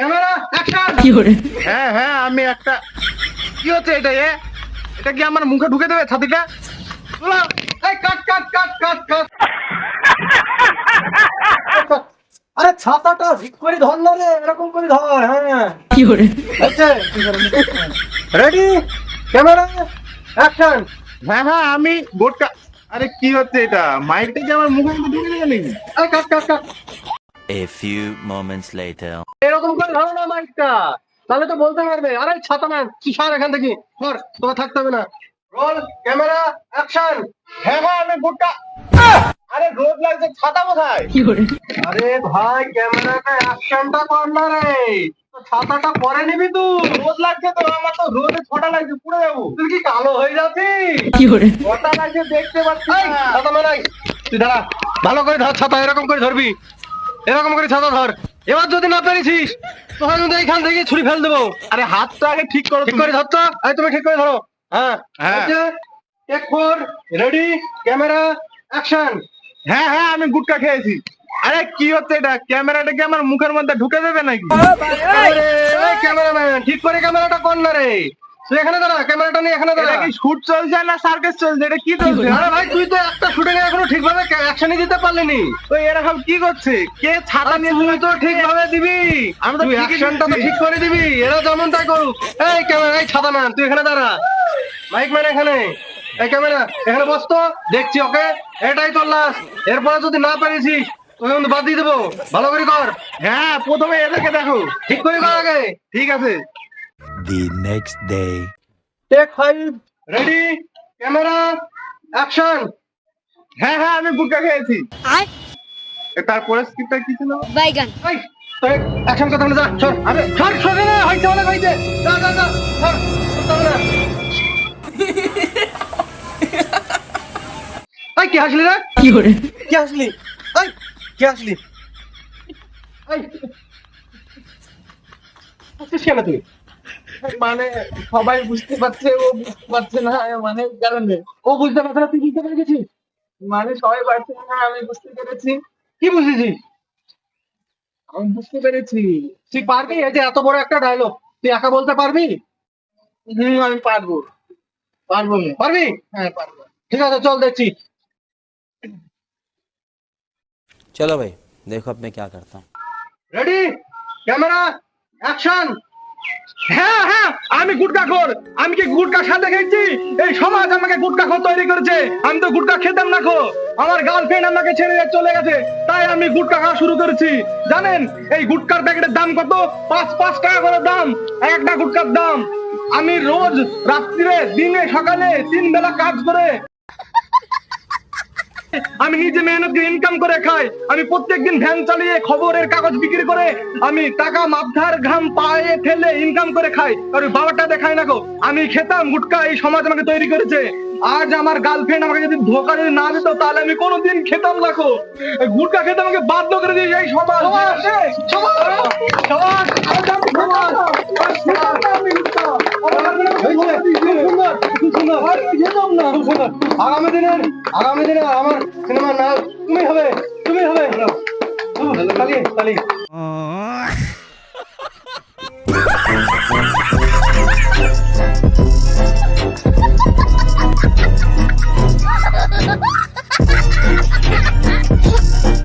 Camera action হ্যাঁ হ্যাঁ আমি একটা কি হচ্ছে এটা এ? এটা কি আমার মুখে ঢুকে দেবে ছাতিটা? তুলো! এই কাট কাট কাট কাট কাট! আরে ছাতাটা ঠিক করে ধর না রে এরকম করে ধর হ্যাঁ। কি আচ্ছা রেডি ক্যামেরা অ্যাকশন হ্যাঁ হ্যাঁ আমি বোটটা আরে কি হচ্ছে এটা? মাইকটা কি আমার মুখে ঢুকে দেবে নাকি? এই কাট কাট কাট। A few moments later. এরকম করে ধরো না মাইকটা। তাহলে তো বলতে পারবে আরে ছাতা ম্যান তুই সর এখান থেকে? সর তোমার থাকতে হবে না। Roll camera action. হ্যাঁ আমি বোটটা আরে রোদ লাগছে ছাতা কোথায়? আরে ভাই ক্যামেরাটা অ্যাকশনটা কর না রে তো ছাতাটা পরে নিবি তুই। রোদ লাগছে তো আমার তো রোদে ছটা লাগছে পুড়ে যাব। তুই কি কালো হয়ে যাচ্ছিস? ছোটা লাগছে দেখতে পাচ্ছি না। ছাতা ম্যান তুই দাঁড়া ভালো করে ধর ছাতা এরকম করে ধরবি। এরকম করে ছাতা ধর। এবার যদি না পেরেছিস তোমার কিন্তু এইখান থেকে ছুরি ফেল দেবো। আরে হাতটা আগে ঠিক করো ঠিক করে ধরতো আরে তুমি ঠিক করে ধরো। হ্যাঁ। হ্যাঁ। Take four ready camera action হ্যাঁ হ্যাঁ আমি গুটকা খেয়েছি। আরে কি হচ্ছে এটা? ক্যামেরাটা কি আমার মুখের মধ্যে ঢুকে দেবে নাকি? ক্যামেরাম্যান ঠিক করে ক্যামেরাটা কর না রে। এখানে দাঁড়া ক্যামেরাটা নিয়ে এখানে দাঁড়া। কি শুট চলছে না সার্কাস চলছে? এটা কি চলছে? আরে ভাই তুই তো একটা শুটিং এ এখনও ঠিকভাবে অ্যাকশনই দিতে পারলি নি তো এরকম কি করছে? কে ছাতা নিয়ে তুই তো ঠিকভাবে দিবি। আমি তো অ্যাকশনটা তো ঠিক করে দিবি। এরা যেমন তাই করুক। এই ক্যামেরা এই ছাতা ম্যান তুই এখানে দাঁড়া। মাইক ম্যান এখানে। এই ক্যামেরা এখানে বস তো। দেখছি ওকে এটাই তোর লাস্ট এরপরে যদি না পেরেছিস তোকে কিন্তু বাদ দিয়ে দেবো। ভালো করে কর। হ্যাঁ প্রথমে এদেরকে দেখো। ঠিক করে কর আগে। ঠিক আছে। The next day. Take five ready camera action হ্যাঁ হ্যাঁ আমি গুটকা খেয়েছি। আর? এ, তারপরে স্ক্রিপ্টটা কি ছিল? বাইগান। তুই অ্যাকশন কথা বলে যা সর। আরে সর সর না হইছে অনেক হইছে যা যা যা সর হবে না। এই কি হাসলি রে? কি হাসলি? এই কি হাসলি? এই হাসছিস কেন তুই? মানে সবাই বুঝতে পারছে ও বুঝতে পারছে না মানে কারণে ও বুঝতে পারছে না তুই বুঝতে পেরে গেছিস মানে সবাই পারছে না আমি বুঝতে পেরেছি কি বুঝেছিস আমি বুঝতে পেরেছি তুই পারবি এই যে এত বড় একটা ডায়লগ তুই একা বলতে পারবি হুম আমি পারবো পারবো আমি। পারবি হ্যাঁ পারবো ঠিক আছে চল দেখছি चलो भाई देखो अब मैं क्या करता हूँ রেডি ক্যামেরা অ্যাকশন হ্যাঁ হ্যাঁ আমি আমি কি গুটকা খেয়েছি? এই সমাজ আমাকে তৈরি করেছে। আমি তো গুটকা খেতাম না খো আমার গার্লফ্রেন্ড আমাকে ছেড়ে চলে গেছে। তাই আমি গুটকা খাওয়া শুরু করেছি। জানেন, এই গুটকার প্যাকেটের দাম কত? পাঁচ পাঁচ টাকা করে দাম। একটা গুটকার দাম। আমি রোজ রাত্রিরে, দিনে, সকালে তিন বেলা কাজ করে আমি নিজে মেহনত করে ইনকাম করে খাই। আমি প্রত্যেকদিন ভ্যান চালিয়ে খবরের কাগজ বিক্রি করে আমি টাকা মাথার ঘাম পায়ে ফেলে ইনকাম করে খাই। আর বাবাটা দেখায় না গো আমি খেতাম গুটকা এই সমাজ আমাকে তৈরি করেছে। আজ আমার গার্লফ্রেন্ড আমাকে যদি ধোকা যদি না দিত তাহলে আমি কোনোদিন খেতাম না গো। গুটকা খেতে আমাকে বাধ্য করে দিয়েছে এই সমাজ! সমাজ! সমাজ! আগামী দিনের আগামী দিনের আমার সিনেমার নায়ক তুমি হবে তুমি হবে। তালি তালি